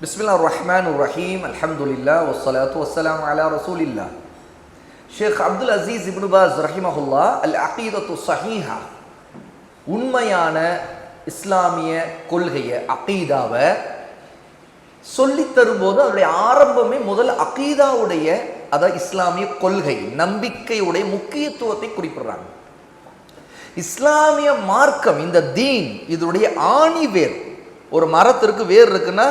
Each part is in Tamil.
பிஸ்மில்லா ரஹ்மான் ரஹீம் அலமதுல்லா வசலாத்து வசலாம் அலா ரசூல் இல்லா ஷேக் அப்துல் அசீஸ் இப்னுபாஸ் ரஹிமஹுல்லா அல் அகீதத்து சஹீஹா உண்மையான இஸ்லாமிய கொள்கையை அகீதாவை சொல்லி தரும்போது அதனுடைய ஆரம்பமே முதல் அகீதாவுடைய அதாவது இஸ்லாமிய கொள்கை நம்பிக்கையுடைய முக்கியத்துவத்தை குறிப்பிடுறாங்க. இஸ்லாமிய மார்க்கம் இந்த தீன் இதனுடைய ஆணி வேர் ஒரு மரத்திற்கு வேர் இருக்குன்னா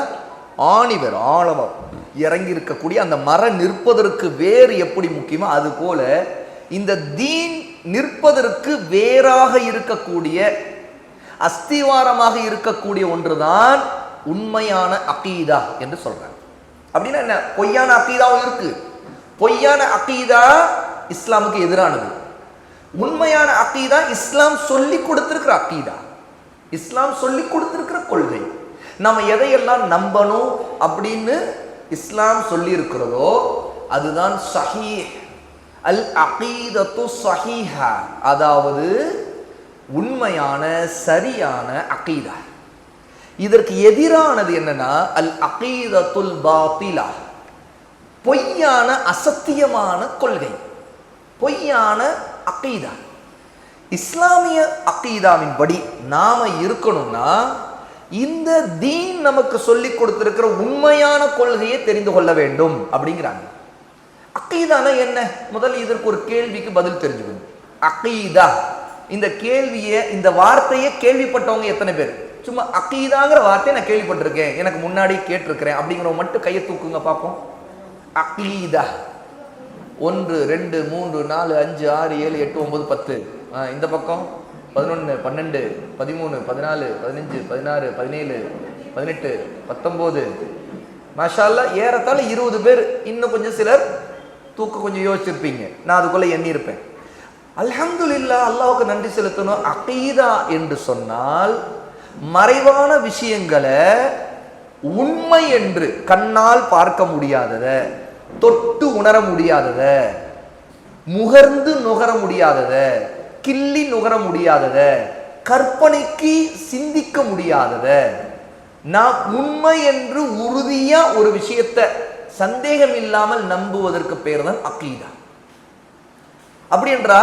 ஆணிவர் வேர் இறங்கி இருக்கக்கூடிய அந்த மரம் நிற்பதற்கு வேறு எப்படி முக்கியமோ அது போல இந்த தீன் நிற்பதற்கு வேறாக இருக்கக்கூடிய அஸ்திவாரமாக இருக்கக்கூடிய ஒன்றுதான் உண்மையான அகீதா என்று சொல்றாங்க. அப்படின்னா என்ன? பொய்யான அகீதாவும் இருக்கு. பொய்யான அகீதா இஸ்லாமுக்கு எதிரானது. உண்மையான அக்கீதா இஸ்லாம் சொல்லி கொடுத்திருக்கிற அக்கீதா இஸ்லாம் சொல்லி கொடுத்திருக்கிற கொள்கை. நம்ம எதையெல்லாம் நம்பணும் அப்படின்னு இஸ்லாம் சொல்லியிருக்கிறதோ அதுதான் சஹீ. அல் அகீதத்து சஹீஹா. அதாவது உண்மையான சரியான அகீதா. இதற்கு எதிரானது என்னன்னா அல் அகீதத்துல் பாத்திலா. பொய்யான அசத்தியமான கொள்கை. பொய்யான அக்கீதா இஸ்லாமிய அக்கீதாவின் படி நாம இருக்கணும்னா இந்த தீன் நமக்கு சொல்லி கொடுத்திருக்கிற உண்மையான கொள்கையை தெரிந்து கொள்ள வேண்டும் அப்படிங்கிறாங்க. அக்கீதானா என்ன? முதல்ல இதற்கு ஒரு கேள்விக்கு பதில் தெரிஞ்சுக்கணும். அக்கீதா இந்த கேள்வியை இந்த வார்த்தையை கேள்விப்பட்டவங்க எத்தனை பேர்? சும்மா அக்கீதாங்கிற வார்த்தையை நான் கேள்விப்பட்டிருக்கேன். எனக்கு முன்னாடி கேட்டிருக்கிறேன். அப்படிங்கிறவங்க மட்டும் கையை தூக்குங்க பார்ப்போம். அக்கீதா ஒன்று ரெண்டு மூன்று நாலு அஞ்சு ஆறு ஏழு எட்டு ஒன்பது பத்து. இந்த பக்கம். பதினொன்று பன்னெண்டு பதிமூணு பதினாலு பதினஞ்சு பதினாறு பதினேழு பதினெட்டு பத்தொம்போது. மஷால்லா ஏறத்தாழ இருபது பேர் இன்னும் கொஞ்சம் சிலர் தூக்க கொஞ்சம் யோசிச்சிருப்பீங்க. நான் அதுக்குள்ளே எண்ணியிருப்பேன். அல்ஹம்துலில்லா அல்லாவுக்கு நன்றி செலுத்தணும். அகீதா என்று சொன்னால் மறைவான விஷயங்களை உண்மை என்று கண்ணால் பார்க்க முடியாதத தொட்டு உணர முடியாதத முகர்ந்து நுகர முடியாதத கிள்ளி நுகர முடியாதத கற்பனைக்கு சிந்திக்க முடியாதத நான் உண்மை என்று உறுதியா ஒரு விஷயத்தை சந்தேகம் இல்லாமல் நம்புவதற்கு பேர் தான் அக்கீதா அப்படி என்றா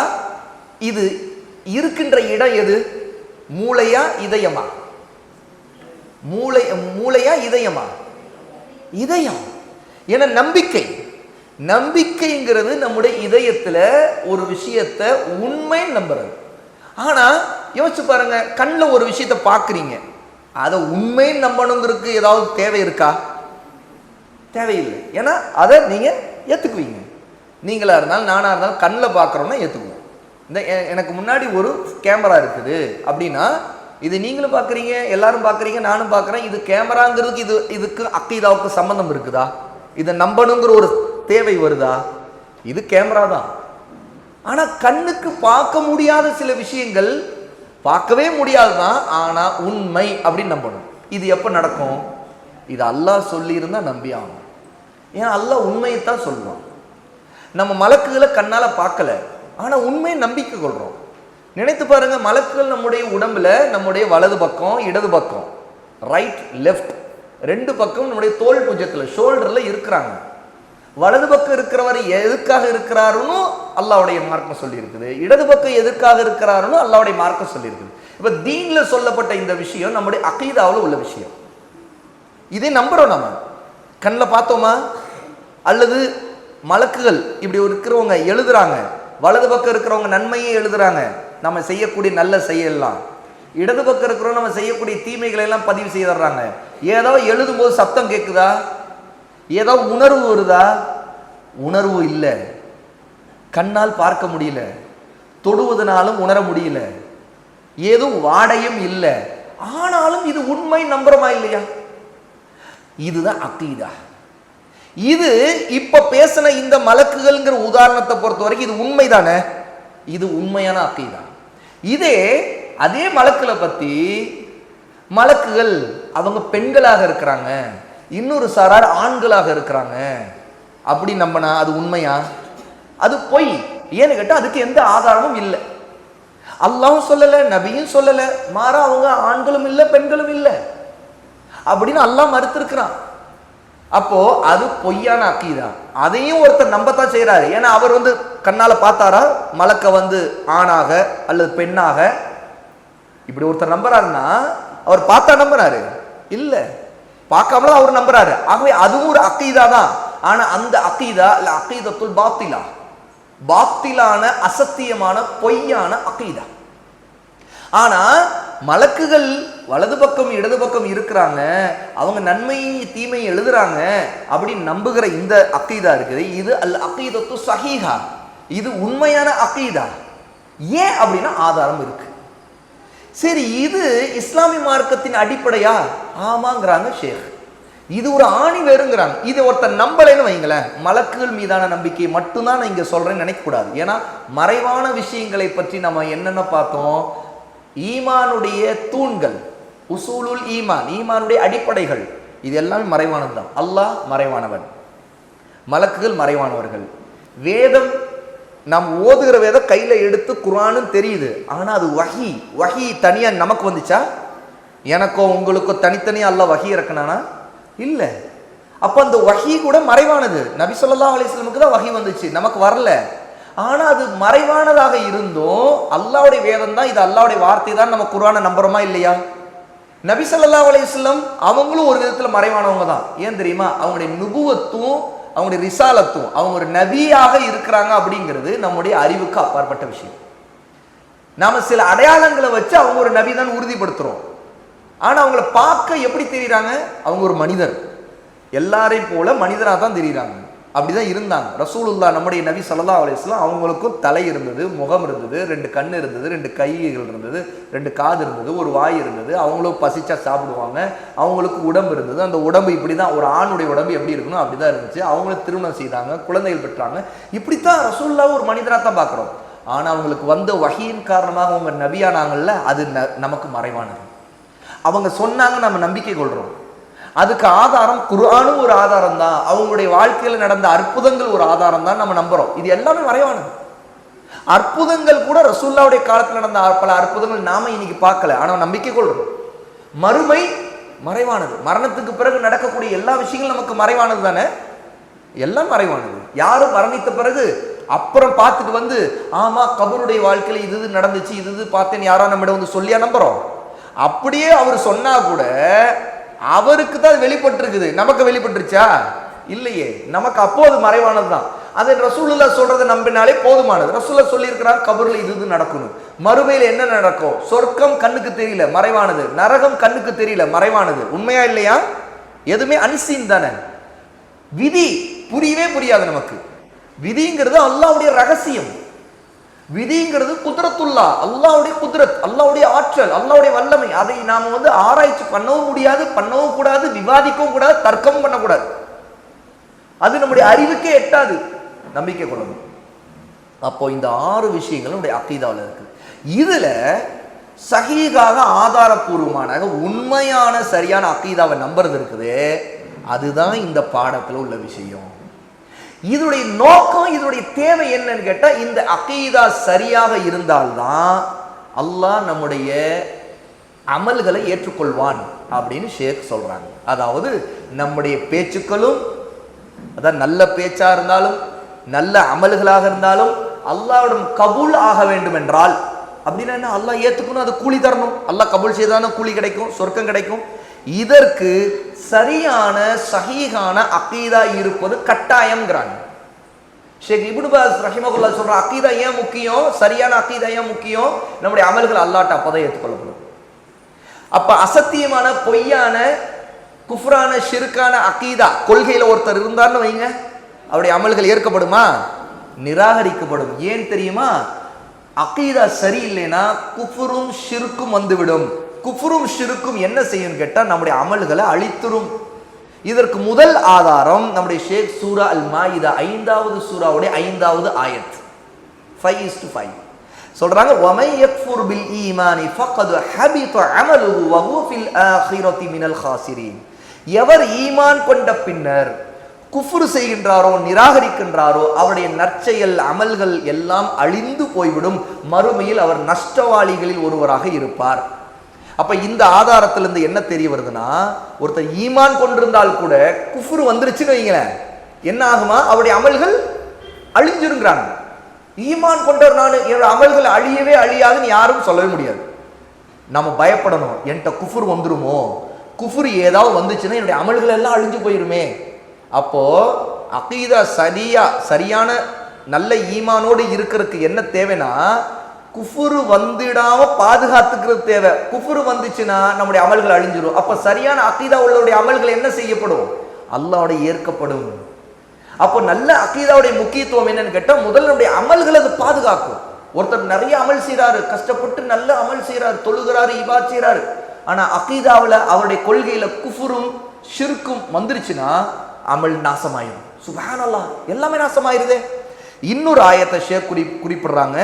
இது இருக்கின்ற இடம் எது? மூளையா இதயமா? மூளை மூளையா இதயமா? இதயம். என நம்பிக்கை. நம்பிக்கைங்கிறது நம்முடைய இதயத்துல ஒரு விஷயத்தை உண்மை நம்புறது. ஆனா யோசிச்சு பாருங்க கண்ணில் ஒரு விஷயத்தை பார்க்குறீங்க அதை உண்மை நம்பணுங்கிறதுக்கு ஏதாவது தேவை இருக்கா? தேவையில்லை. ஏன்னா அதை நீங்க ஏத்துக்குவீங்க. நீங்களா இருந்தாலும் நானா இருந்தாலும் கண்ணில் பார்க்குறோன்னா ஏத்துக்குவோம். இந்த எனக்கு முன்னாடி ஒரு கேமரா இருக்குது. அப்படின்னா இது நீங்களும் பார்க்குறீங்க எல்லாரும் பார்க்குறீங்க நானும் பார்க்குறேன் இது கேமராங்கிறதுக்கு இது இதுக்கு அக்கீதாவுக்கு சம்மந்தம் இருக்குதா? இதை நம்பணுங்கிற ஒரு தேவை வருதா? இது கேமரா தான். ஆனால் கண்ணுக்கு பார்க்க முடியாத சில விஷயங்கள் பார்க்கவே முடியாதுதான் ஆனால் உண்மை அப்படின்னு நம்பணும். இது எப்போ நடக்கும்? இது அல்லாஹ் சொல்லியிருந்தால் நம்பி ஆகணும். ஏன் அல்லாஹ் உண்மையைத்தான் சொல்லுவான். நம்ம மலக்குகளை கண்ணால் பார்க்கல. ஆனால் உண்மையை நம்பிக்கை கொள்கிறோம் நினைத்து பாருங்க மலக்குகள் நம்முடைய உடம்புல நம்முடைய வலது பக்கம் இடது பக்கம் ரைட் லெஃப்ட் ரெண்டு பக்கம் நம்முடைய தோல் பூஜ்யத்துல ஷோல்டரில் இருக்கிறாங்க. வலது பக்கம் இருக்கிறவர் எதுக்காக இருக்கிறாருன்னு அல்லாவுடைய மார்க்கம் சொல்லியிருக்குது. இடது பக்கம் எதுக்காக இருக்கிறாருன்னு அல்லாவுடைய மார்க்கம் சொல்லியிருக்குது. இப்போ தீனில் சொல்லப்பட்ட இந்த விஷயம் நம்முடைய அகீதாவில் உள்ள விஷயம். இதை நம்புறோம் நம்ம கண்ணில் பார்த்தோமா? அல்லது மலக்குகள் இப்படி இருக்கிறவங்க எழுதுறாங்க. வலது பக்கம் இருக்கிறவங்க நன்மையே எழுதுறாங்க. நம்ம செய்யக்கூடிய நல்ல செயலாம் இடது பக்கம் இருக்கிறவங்க நம்ம செய்யக்கூடிய தீமைகளை எல்லாம் பதிவு செய்துடுறாங்க ஏதோ எழுதும் போது சத்தம் கேட்குதா ஏதோ உணர்வு வருதா? உணர்வு இல்லை. கண்ணால் பார்க்க முடியல. தொடுவதனாலும் உணர முடியல. ஏதும் வாடையும் இல்லை. ஆனாலும் இது உண்மை நம்புறமா இல்லையா? இதுதான் அக்கீதா இது இப்ப பேசின இந்த மலக்குகள்ங்கிற உதாரணத்தை பொறுத்த வரைக்கும் இது உண்மைதானே? இது உண்மையான அக்கீதா இதே அதே மலக்குகளை பத்தி மலக்குகள் அவங்க பெண்களாக இருக்கிறாங்க. இன்னொரு சாரார் ஆண்களாக இருக்கிறாங்க. அப்படி நம்பினா அது உண்மையா? அது பொய். ஏன்னு கேட்டால் அதுக்கு எந்த ஆதாரமும் இல்லை. அல்லாவும் சொல்லலை நபியும் சொல்லலை. மாறா அவங்க ஆண்களும் இல்லை பெண்களும் இல்லை. அப்படின்னு அல்லா மறுத்திருக்கிறான். அப்போ அது பொய்யான அக்கீதா அதையும் ஒருத்தர் நம்பத்தான் செய்கிறாரு ஏன்னா அவர் வந்து கண்ணால் பார்த்தாரா? மலக்க வந்து ஆணாக அல்லது பெண்ணாக. இப்படி ஒருத்தர் நம்புறாருன்னா அவர் பார்த்தா நம்புறாரு. இல்லை. பார்க்காமல அவர் நம்புறாரு. ஆகவே அதுவும் ஒரு அக்கீதா தான். ஆனா அந்த அக்கீதா இல்ல அக்கீதத்துல் பாத்திலா. பாத்திலான அசத்தியமான பொய்யான அக்கீதா ஆனா மலக்குகள் வலது பக்கம் இடது பக்கம் இருக்கிறாங்க. அவங்க நன்மையை தீமையை எழுதுறாங்க. அப்படின்னு நம்புகிற இந்த அக்கீதா இருக்குது. இது அல் அக்கீதத்து சஹீஹா. இது உண்மையான அக்கீதா ஏன் அப்படின்னா ஆதாரம் இருக்கு. சரி இது இஸ்லாமிய மார்க்கத்தின் அடிப்படையா? ஆமாங்கிறாங்க ஷேக். இது ஒரு ஆணி வேறுங்கிறாங்க. இது ஒருத்தர் நம்பலைன்னு வைங்களேன். மலக்குகள் மீதான நம்பிக்கை மட்டும்தான் நான் இங்கே சொல்கிறேன்னு நினைக்கக்கூடாது. ஏன்னா மறைவான விஷயங்களை பற்றி நம்ம என்னென்ன பார்த்தோம்? ஈமானுடைய தூண்கள் உசூலுல் ஈமான் ஈமானுடைய அடிப்படைகள் இது எல்லாமே மறைவானது தான் அல்லாஹ் மறைவானவன். மலக்குகள் மறைவானவர்கள். வேதம் நாம் ஓதுகிற வேதம் கையில் எடுத்து குரானும் தெரியுது. ஆனால் அது வகி வகி தனியாக நமக்கு வந்துச்சா? எனக்கோ உங்களுக்கோ தனித்தனியாக அல்ல வகி இறக்கணானா இல்லை. அப்போ அந்த வகி கூட மறைவானது. நபி சொல்லா அலிஸ்லமுக்கு தான் வகி வந்துச்சு. நமக்கு வரல. ஆனால் அது மறைவானதாக இருந்தும் அல்லாவுடைய வேதம் தான் இது அல்லாவுடைய வார்த்தை தான் நம்ம குரானை நம்புறோமா இல்லையா? நபி சொல்லா அலைஹி அவங்களும் ஒரு விதத்தில் மறைவானவங்க தான். ஏன் தெரியுமா? அவங்களுடைய நுபுவத்தும் அவங்களுடைய ரிசாலத்தும் அவங்க ஒரு நபியாக இருக்கிறாங்க அப்படிங்கிறது நம்முடைய அறிவுக்கு அப்பாற்பட்ட விஷயம். நாம சில அடையாளங்களை வச்சு அவங்க ஒரு நபி தான் உறுதிப்படுத்துறோம். ஆனா அவங்கள பார்க்க எப்படி தெரியுறாங்க? அவங்க ஒரு மனிதர். எல்லாரையும் போல மனிதராக தான் தெரியுறாங்க. அப்படிதான் இருந்தாங்க. ரசூலுல்லா நம்முடைய நபி சல்லா அலிஸ்லாம் அவங்களுக்கும் தலை இருந்தது முகம் இருந்தது ரெண்டு கண் இருந்தது ரெண்டு கைகள் இருந்தது ரெண்டு காது இருந்தது ஒரு வாய் இருந்தது. அவங்களும் பசிச்சா சாப்பிடுவாங்க. அவங்களுக்கு உடம்பு இருந்தது. அந்த உடம்பு இப்படி தான் ஒரு ஆணுடைய உடம்பு எப்படி இருக்கணும் அப்படி தான் இருந்துச்சு. அவங்களும் திருமணம் செய்தாங்க குழந்தைகள் பெற்றாங்க. இப்படித்தான் ரசூல்லா ஒரு மனிதராக தான் பார்க்குறோம். ஆனால் அவங்களுக்கு வந்த வகையின் காரணமாக அவங்க நபியானாங்கல்ல அது ந- நமக்கு மறைவானது. அவங்க சொன்னாங்க நம்ம நம்பிக்கை கொள்கிறோம் அதுக்கு ஆதாரம் குரானும் ஒரு ஆதாரம் தான் அவங்களுடைய வாழ்க்கையில் நடந்த அற்புதங்கள் ஒரு ஆதாரம் தான் நம்ம நம்புறோம். இது எல்லாமே மறைவானது. அற்புதங்கள் கூட ரசூல்லாவுடைய காலத்தில் நடந்த பல அற்புதங்கள் நாம இன்னைக்கு பார்க்கல. ஆனால் நம்பிக்கை கொள்றோம் மறுமை மறைவானது. மரணத்துக்கு பிறகு நடக்கக்கூடிய எல்லா விஷயங்களும் நமக்கு மறைவானது தானே? எல்லாம் மறைவானது. யாரும் மரணித்த பிறகு அப்புறம் பார்த்துட்டு வந்து ஆமா கபருடைய வாழ்க்கையில் இது இது நடந்துச்சு இது இது பார்த்தேன்னு யாரோ நம்மிடம் வந்து சொல்லியா நம்புறோம்? அப்படியே அவர் சொன்னா கூட அவருக்கு தான் வெளிப்பட்டிருக்குது. நமக்கு வெளிப்பட்டுருச்சா? இல்லையே. நமக்கு அப்போது மறைவானது தான் அதை ரசூலுல்லா சொல்றதை நம்பினாலே போதுமானது. ரசூல்லா சொல்லியிருக்கிறார் கபரில் இது இது நடக்கணும் மறுமையில் என்ன நடக்கும்? சொர்க்கம் கண்ணுக்கு தெரியல மறைவானது. நரகம் கண்ணுக்கு தெரியல மறைவானது. உண்மையா இல்லையா? எதுவுமே அன்சீன் தானே. விதி புரியவே புரியாது நமக்கு. விதிங்கிறது அல்லாவுடைய ரகசியம். விதிங்கிறது குதிரத்துள்ளா. அல்லாவுடைய குதிரத் அல்லாவுடைய ஆற்றல் அல்லாவுடைய வல்லமை. அதை நாம் வந்து ஆராய்ச்சி பண்ணவும் முடியாது பண்ணவும் கூடாது விவாதிக்கவும் கூடாது தர்க்கமும் பண்ணக்கூடாது. அது நம்முடைய அறிவுக்கே எட்டாது. நம்பிக்கை கொள்ளணும். அப்போ இந்த ஆறு விஷயங்களும் நம்முடைய அக்கீதாவில் இருக்கு. இதுல சஹீகாக ஆதாரபூர்வமான உண்மையான சரியான அக்கீதாவை நம்புறது இருக்குது. அதுதான் இந்த பாடத்தில் உள்ள விஷயம். இதனுடைய நோக்கம் இதனுடைய தேவை என்னன்னு கேட்டால் இந்த அகீதா சரியாக இருந்தால்தான் அல்லாஹ் நம்முடைய அமல்களை ஏற்றுக்கொள்வான் அப்படின்னு ஷேக் சொல்றாங்க. அதாவது நம்முடைய பேச்சுக்களும் அதான் நல்ல பேச்சா இருந்தாலும் நல்ல அமல்களாக இருந்தாலும் அல்லாவிடம் கபூல் ஆக வேண்டும் என்றால் அப்படின்னா என்ன? அல்லாஹ் ஏற்றுக்கணும் அது கூலி தரணும். அல்லாஹ் கபூல் செய்தான கூலி கிடைக்கும் சொர்க்கம் கிடைக்கும். இதற்கு சரியான சஹீகான அக்கீதா இருப்பது கட்டாயம்ங்கிறாங்க. ஷேக் இப்னு ரஹிமகுல்லா சொல்ற அக்கீதா ஏன் முக்கியம்? சரியான அக்கீதா ஏன் முக்கியம்? நம்முடைய அமல்கள் அல்லாட்ட அப்பதான் ஏற்றுக்கொள்ளப்படும் அப்ப அசத்தியமான பொய்யான குஃப்ரான ஷிருக்கான அக்கீதா கொள்கையில ஒருத்தர் இருந்தார்னு வைங்க. அவருடைய அமல்கள் ஏற்கப்படுமா? நிராகரிக்கப்படும். ஏன் தெரியுமா? அக்கீதா சரியில்லைன்னா குஃபுரும் ஷிருக்கும் வந்துவிடும். குஃப்ரும் ஷிருக்கும் என்ன செய்யும் கேட்டால் நம்முடைய அமல்களை அழித்துரும். இதற்கு முதல் ஆதாரம் நம்முடைய ஷேக் சூரா அல் மாயிதா ஐந்தாவது சூராவுடைய ஐந்தாவது ஆயத். ஃபைவ் இஸ் டு ஃபைவ் சொல்றாங்க வமை யக்ஃபுர் பில் ஈமானி ஃபக்கது ஹபித அமலுஹு வஹு ஃபில் ஆஹிரத்தி மினல் ஹாசிரீன். எவர் ஈமான் கொண்ட பின்னர் குஃபுரு செய்கின்றாரோ நிராகரிக்கின்றாரோ அவருடைய நற்செயல் அமல்கள் எல்லாம் அழிந்து போய்விடும். மறுமையில் அவர் நஷ்டவாளிகளில் ஒருவராக இருப்பார். அப்ப இந்த ஆதாரத்துல இருந்து என்ன தெரிய வருதுன்னா ஒருத்தர் ஈமான் கொண்டிருந்தால் கூட குஃபுர் வந்துருச்சுன்னு வைங்களேன். என்ன ஆகுமா? அவருடைய அமல்கள் அழிஞ்சிருங்கிறாங்க. ஈமான் கொண்டவர் நான் என்னோட அமல்கள் அழியவே அழியாதுன்னு யாரும் சொல்லவே முடியாது. நம்ம பயப்படணும். என்கிட்ட குஃபுர் வந்துருமோ? குஃபுர் ஏதாவது வந்துச்சுன்னா என்னுடைய அமல்கள் எல்லாம் அழிஞ்சு போயிருமே. அப்போ அகீதா சரியா சரியான நல்ல ஈமானோடு இருக்கிறதுக்கு என்ன தேவைன்னா குஃபுரு வந்துடாம பாதுகாத்துக்கிறது தேவை. குஃபுரு வந்துச்சுன்னா நம்முடைய அமல்கள் அழிஞ்சிடும் அப்ப சரியான அகீதா உள்ளவருடைய அமல்கள் என்ன செய்யப்படும்? அல்லாவுடைய ஏற்கப்படும். அப்போ நல்ல அகீதாவுடைய முக்கியத்துவம் என்னன்னு கேட்டால் முதல்ல நம்முடைய அமல்களை அது பாதுகாக்கும். ஒருத்தர் நிறைய அமல் செய்கிறாரு கஷ்டப்பட்டு நல்ல அமல் செய்கிறாரு தொழுகிறாரு இவா செய்கிறாரு ஆனால் அக்கீதாவில் அவருடைய கொள்கையில் குஃபுரும் ஷிருக்கும் வந்துருச்சுன்னா அமல் நாசமாயிடும் சுபஹானல்லாஹ் எல்லாமே நாசமாயிருதே. இன்னொரு ஆயத்தை ஷேர் குறி குறிப்பிடுறாங்க.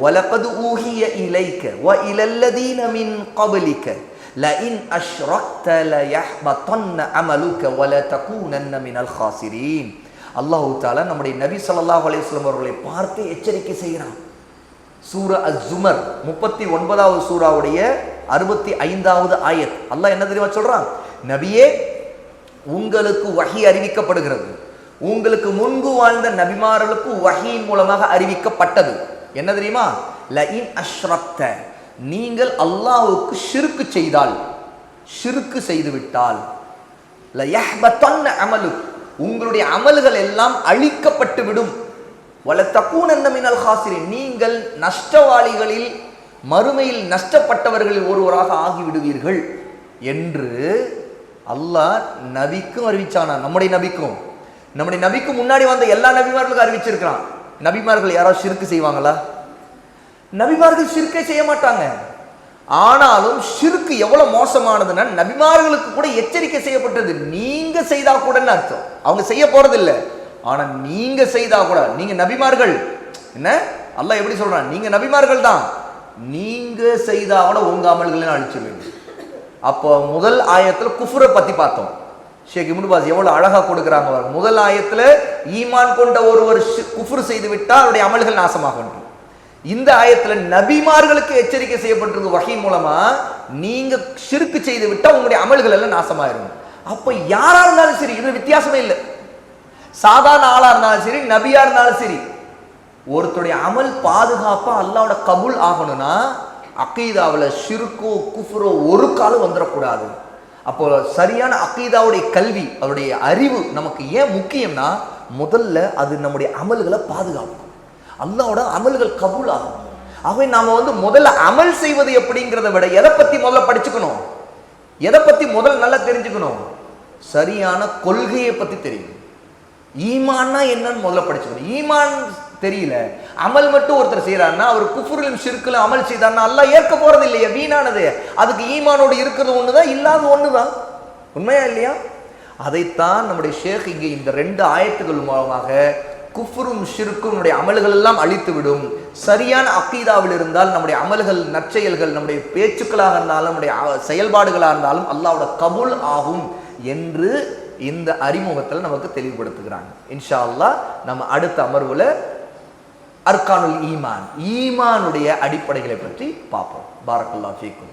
வலகது ஊஹிய இலைக்க வ இலல்லதீன மின் கபலிக்க லஇன் அஷ்ரக்த லயஹ்பதன்ன அமலுக வல தகூனன்ன மினல் காசிரீன் அல்லாஹ் தாலா நம்முடைய நபி சல்லாஹ் அலைஹி அவர்களை பார்த்து எச்சரிக்கை செய்கிறான். சூரா அஸ்ஸுமர் முப்பத்தி ஒன்பதாவது சூராவுடைய அறுபத்தி ஐந்தாவது ஆயத். அல்லாஹ் என்ன தெரியுமா சொல்றான்? நபியே உங்களுக்கு வகி அறிவிக்கப்படுகிறது. உங்களுக்கு முன்பு வாழ்ந்த நபிமார்களுக்கு வகியின் மூலமாக அறிவிக்கப்பட்டது. என்ன தெரியுமா? லஇன் அஷ்ரப்த. நீங்கள் அல்லாஹுக்கு ஷிருக்கு செய்தால் ஷிருக்கு செய்து விட்டால் லயஹ்பதன்ன அமலு உங்களுடைய அமல்கள் எல்லாம் அழிக்கப்பட்டு விடும் வல மினல் ஹாசிரின். நீங்கள் நஷ்டவாளிகளில் மறுமையில் நஷ்டப்பட்டவர்களில் ஒருவராக ஆகிவிடுவீர்கள் என்று அல்லாஹ் நபிக்கும் அறிவிச்சானா நம்முடைய நபிக்கும். நம்முடைய நபிக்கு முன்னாடி வந்த எல்லா நபிமார்களுக்கும் அறிவிச்சிருக்கிறான். நபிமார்கள் யாராவது சிறுக்கு செய்வாங்களா? நபிமார்கள் சிறுக்கே செய்ய மாட்டாங்க. ஆனாலும் சிறுக்கு எவ்வளவு மோசமானதுன்னா நபிமார்களுக்கு கூட எச்சரிக்கை செய்யப்பட்டது. நீங்க செய்தா கூடன்னு அர்த்தம். அவங்க செய்ய போகிறதில்ல ஆனால் ஆனா நீங்க செய்தா கூட நீங்க நபிமார்கள். என்ன? அல்ல எப்படி சொல்றான்? நீங்க நபிமார்கள் தான். நீங்க செய்தா கூட உங்க அமல்களை அழிச்சிருவீங்க அப்போ முதல் ஆயத்துல குஃபுரை பத்தி பார்த்தோம். ஷேக் இப்னு எவ்வளோ எவ்வளவு அழகா கொடுக்குறாங்க முதல் ஆயத்துல ஈமான் கொண்ட ஒருவர் குஃபுர் குஃப்ர் செய்து விட்டால் அவருடைய அமல்கள் நாசமாகும் இந்த ஆயத்தில் நபிமார்களுக்கு எச்சரிக்கை செய்யப்பட்டிருக்கு வகை மூலமா நீங்க சிறுக்கு செய்து விட்டால் உங்களுடைய அமல்கள் எல்லாம் நாசமாயிரும். அப்ப யாரா இருந்தாலும் சரி இதுல வித்தியாசமே இல்லை. சாதாரண ஆளா இருந்தாலும் சரி நபியா இருந்தாலும் சரி ஒருத்தருடைய அமல் பாதுகாப்பா அல்லாவோட கபுல் ஆகணும்னா அக்கீதாவில் சிறுக்கோ குஃப்ரோ ஒரு காலம் வந்துடக்கூடாது அப்போ சரியான அக்கீதாவுடைய கல்வி அவருடைய அறிவு நமக்கு ஏன் முக்கியம்னா முதல்ல அது நம்முடைய அமல்களை பாதுகாக்கும். அல்லாவோட அமல்கள் கபூல் ஆகும் ஆகவே நாம வந்து முதல்ல அமல் செய்வது எப்படிங்கிறத விட எதை பத்தி முதல்ல படிச்சுக்கணும்? எதை பத்தி முதல்ல நல்லா தெரிஞ்சுக்கணும்? சரியான கொள்கையை பத்தி தெரியும். ஈமான்னா என்னன்னு முதல்ல படிச்சுக்கணும். ஈமான் தெரியல. அமல் மட்டும் ஒருத்தர் செய்யறாருன்னா அவர் குஃபுரிலும் சிறுக்கில் அமல் செய்தார்னா எல்லாம் ஏற்க போறது இல்லையா வீணானது. அதுக்கு ஈமானோடு இருக்கிறது ஒண்ணுதான் இல்லாத ஒண்ணுதான். உண்மையா இல்லையா? அதைத்தான் நம்முடைய ஷேக் இங்கே இந்த ரெண்டு ஆயத்துகள் மூலமாக குஃப்ரும் ஷிருக்கும் நம்முடைய அமல்கள் எல்லாம் அழித்து விடும் சரியான அக்கீதாவில் இருந்தால் நம்முடைய அமல்கள் நற்செயல்கள் நம்முடைய பேச்சுக்களாக இருந்தாலும் நம்முடைய செயல்பாடுகளாக இருந்தாலும் அல்லாவோட கபுல் ஆகும் என்று இந்த அறிமுகத்தில் நமக்கு தெளிவுபடுத்துகிறாங்க. இன்ஷா அல்லாஹ் நம்ம அடுத்த அமர்வுல அர்கானுல் ஈமான் ஈமானுடைய அடிப்படைகளை பற்றி பார்ப்போம். பாரக்குல்லா ஃபீக்கும்.